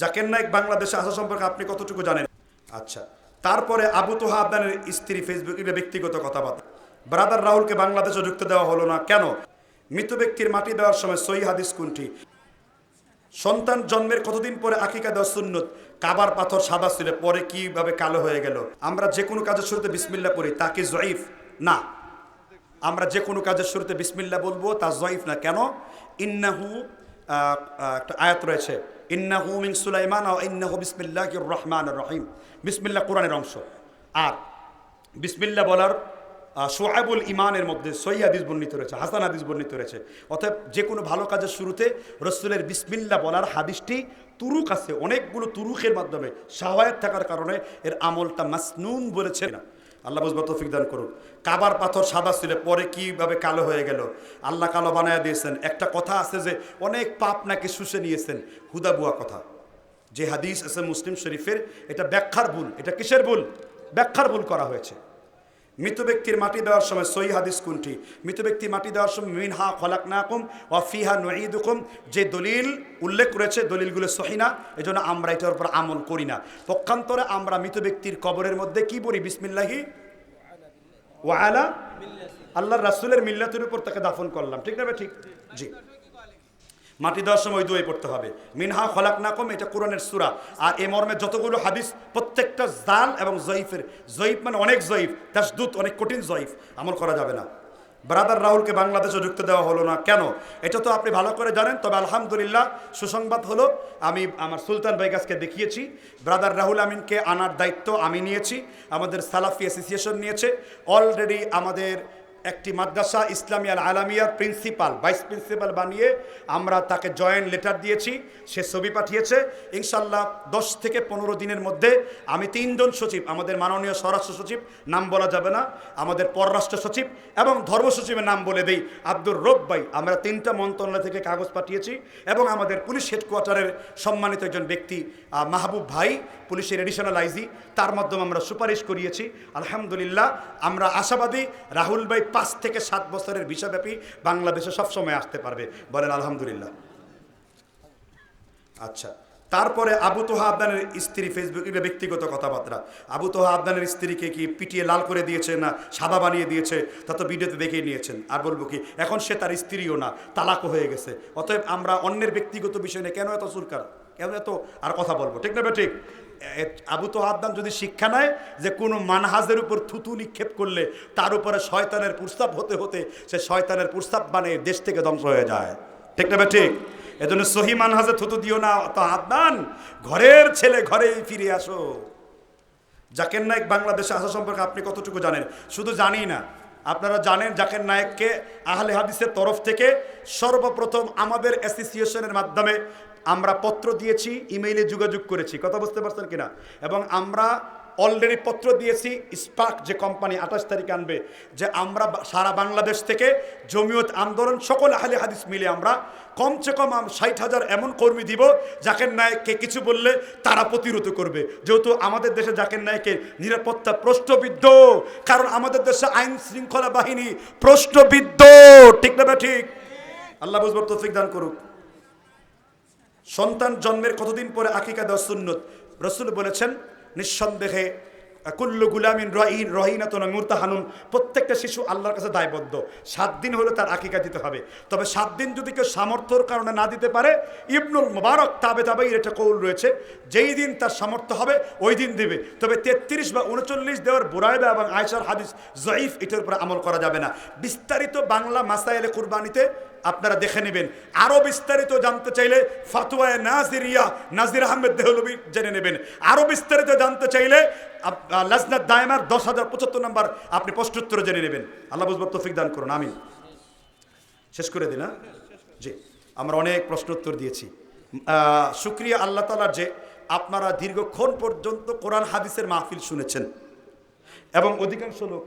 জাকের নায়ক বাংলাদেশে আসা সম্পর্কে আপনি কতটুকু জানেন? আচ্ছা তারপরে আবু তোহা আবদানের স্ত্রী ফেসবুকে ব্যক্তিগত কথাবার্তা। ব্রাদার রাহুলকে বাংলাদেশে ঢুকতে দেওয়া হলো না কেন? মৃত ব্যক্তির মাটি দেওয়ার সময় সই হাদিস কোনটি? সন্তান জন্মের কতদিন পরে আকিকা দেওয়া সুন্নত? কাবার পাথর সাদা ছিল, পরে কীভাবে কালো হয়ে গেল? আমরা যে কোনো কাজের শুরুতে বিসমিল্লা পড়ি, তা কি জয়ীফ? না। আমরা যে কোনো কাজের শুরুতে বিসমিল্লা বলব, তা জয়ীফ না। কেন? ইন্নাহু একটা আয়াত রয়েছে ইন্নাহু মিন সুলাইমান ও ইন্নাহু বিসমিল্লাহ রহমান রহিম। বিসমিল্লা কোরআনের অংশ। আর বিসমিল্লা বলার আহ, সোয়াবুল ইমানের মধ্যে সই বর্ণিত রয়েছে হাসান হাদিস বর্ণিত রয়েছে। অতএব যে কোনো ভালো কাজের শুরুতে রসুলের বিসমিল্লা বলার হাদিসটি তুরুক আছে অনেকগুলো তুরুকের মাধ্যমে সাহায্য থাকার কারণে এর আমলটা মাসনুন বলেছে না। আল্লাহ বুঝবা তৌফিক দান করুন কাবার পাথর সাদা ছিল, পরে কীভাবে কালো হয়ে গেল? আল্লাহ কালো বানায় দিয়েছেন। একটা কথা আছে যে, অনেক পাপ নাকি শুষে নিয়েছেন। হুদাবুয়া কথা। যে হাদিস আছে মুসলিম শরীফের, এটা ব্যাখ্যার ভুল। এটা কিসের ভুল? ব্যাখ্যার ভুল করা হয়েছে। মৃত ব্যক্তির মাটি দেওয়ার সময় সই হাদিস কোনটি? মৃত ব্যক্তি মাটি দেওয়ার সময় মিনহা খলাক নাকুম ওয়া ফিহা নুঈদুকুম। যে দলিল উল্লেখ করেছে, দলিলগুলো সহি না, এজন্য আমরা এটার উপর আমল করি না। পক্ষান্তরে আমরা মৃত ব্যক্তির কবরের মধ্যে কি বলি বিসমিল্লাহি। ওয়ালা আল্লাহর রাসূলের মিল্লাতের উপর তাকে দাফন করলাম। ঠিক না? ঠিক? জি। মাটি দেওয়ার সময় দোয়াই পড়তে হবে। মিনহা খলাক নাকম এটা কোরআনের সুরা। আর এ মর্মে যতগুলো হাদিস, প্রত্যেকটা জাল এবং জয়ীফের, জয়ীফ মানে অনেক জয়ীফ তাসদুত অনেক কঠিন জয়ীফ, আমল করা যাবে না। ব্রাদার রাহুলকে বাংলাদেশে ঢুকতে দেওয়া হলো না। কেন? এটা তো আপনি ভালো করে জানেন, তবে আলহামদুলিল্লাহ সুসংবাদ হলো, আমি আমার সুলতান বাইগাসকে দেখিয়েছি। ব্রাদার রাহুল আমিনকে আনার দায়িত্ব আমি নিয়েছি, আমাদের সালাফি অ্যাসোসিয়েশন নিয়েছে। অলরেডি আমাদের একটি মাদ্রাসা ইসলামী আল আলামিয়ার প্রিন্সিপাল, ভাইস প্রিন্সিপাল বানিয়ে আমরা তাকে জয়েন্ট লেটার দিয়েছি, সে ছবি পাঠিয়েছে। ইনশাল্লাহ দশ থেকে পনেরো দিনের মধ্যে আমি তিনজন সচিব, আমাদের মাননীয় স্বরাষ্ট্র সচিব, নাম বলা যাবে না, আমাদের পররাষ্ট্র সচিব এবং ধর্ম সচিবের নাম বলে দেই আব্দুর রব ভাই। আমরা তিনটা মন্ত্রণালয় থেকে কাগজ পাঠিয়েছি এবং আমাদের পুলিশ হেডকোয়ার্টারের সম্মানিত একজন ব্যক্তি মাহবুব ভাই, পুলিশের এডিশনাল আইজি তার মাধ্যমে আমরা সুপারিশ করিয়েছি। আলহামদুলিল্লাহ, আমরা আশাবাদী রাহুল ভাই পাঁচ থেকে সাত বছরের বিষয়ব্যাপী বাংলাদেশে সবসময় আসতে পারবে। বলেন, আলহামদুলিল্লাহ। আচ্ছা তারপরে আবু তোহা আবদানের স্ত্রী ফেসবুকে ব্যক্তিগত কথাবার্তা। আবু তোহা আবদানের স্ত্রীকে কি পিটিয়ে লাল করে দিয়েছে না সাদা বানিয়ে দিয়েছে? তা তো ভিডিওতে দেখেই নিয়েছেন। আর বলব কি, এখন সে তার স্ত্রীও না, তালাকও হয়ে গেছে। অতএব আমরা অন্যের ব্যক্তিগত বিষয় নিয়ে কেন এত সুরকার কেন এত আর কথা বলব? ঠিক না ঠিক? আবু তো আদান যদি শিক্ষা নেয় যে কোনো মানহাজের উপর থুতু নিক্ষেপ করলে তার উপরে শয়তানের প্রস্তাব হতে হতে সে শয়তানের প্রস্তাব মানে দেশ থেকে ধ্বংস হয়ে যায়। ঠিক না ঠিক? এজন্য সহি মানহাজে থুতু দিও না তো আদান ঘরের ছেলে ঘরেই ফিরে আসো। জাকের নায়ক বাংলাদেশে আসা সম্পর্কে আপনি কতটুকু জানেন? শুধু জানি না আপনারা জানেন জাকের নায়ককে আহলে হাদিসের তরফ থেকে সর্বপ্রথম আমাদের অ্যাসোসিয়েশনের মাধ্যমে আমরা পত্র দিয়েছি ইমেইলে যোগাযোগ করেছি। কথা বুঝতে পারছেন কিনা? এবং আমরা অলরেডি পত্র দিয়েছি স্পার্ক যে কোম্পানি আঠাশ তারিখে আনবে, যে আমরা সারা বাংলাদেশ থেকে জমিয়ত আন্দোলন, সকল আহলে হাদিস মিলে আমরা কমসে কম ষাট হাজার এমন কর্মী দিব জাকের নায়ককে কিছু বললে তারা প্রতিরোধ করবে। যেহেতু আমাদের দেশে জাকের নায়কের নিরাপত্তা প্রশ্নবিদ্ধ, কারণ আমাদের দেশে আইন শৃঙ্খলা বাহিনী প্রশ্নবিদ্ধ। ঠিক না ঠিক? আল্লাহ বুঝবার তৌফিক দান করুক। সন্তান জন্মের কতদিন পরে আকিকা দেওয়া সুন্নত? রসুল বলেছেন নিঃসন্দেহে, কুল্লু গুলামিন রহিন রহিনাতন মুরতাহানুন, প্রত্যেকটা শিশু আল্লাহর কাছে দায়বদ্ধ। সাত দিন হলে তার আকিকা দিতে হবে। তবে সাত দিন যদি কেউ সামর্থ্যর কারণে না দিতে পারে, ইবনুল মোবারক তাবে তাবেই এটা কৌল রয়েছে। যেই দিন তার সামর্থ্য হবে, ওই দিন দেবে। তবে তেত্রিশ বা উনচল্লিশ দেওয়ার বুরায়দা এবং আয়সার হাদিস জয়ীফ, এটার উপরে আমল করা যাবে না। বিস্তারিত বাংলা মাসাইলে কুরবানিতে আপনারা দেখে নেবেন। আরও বিস্তারিত জানতে চাইলে ফাতুয়ায় নাজিরিয়া নাজির আহমেদ দেহলবি জেনে নেবেন। আরও বিস্তারিত জানতে চাইলে লাজনাত দায়মার দশ হাজার পঁচাত্তর নম্বর আপনি প্রশ্নোত্তর জেনে নেবেন। আল্লাহ বুঝবার তৌফিক দান করুন আমি শেষ করে দিন হ্যাঁ? জি আমরা অনেক প্রশ্নোত্তর দিয়েছি। আহ, শুক্রিয়া আল্লাহ তালার যে আপনারা দীর্ঘক্ষণ পর্যন্ত কোরআন হাদিসের মাহফিল শুনেছেন। এবং অধিকাংশ লোক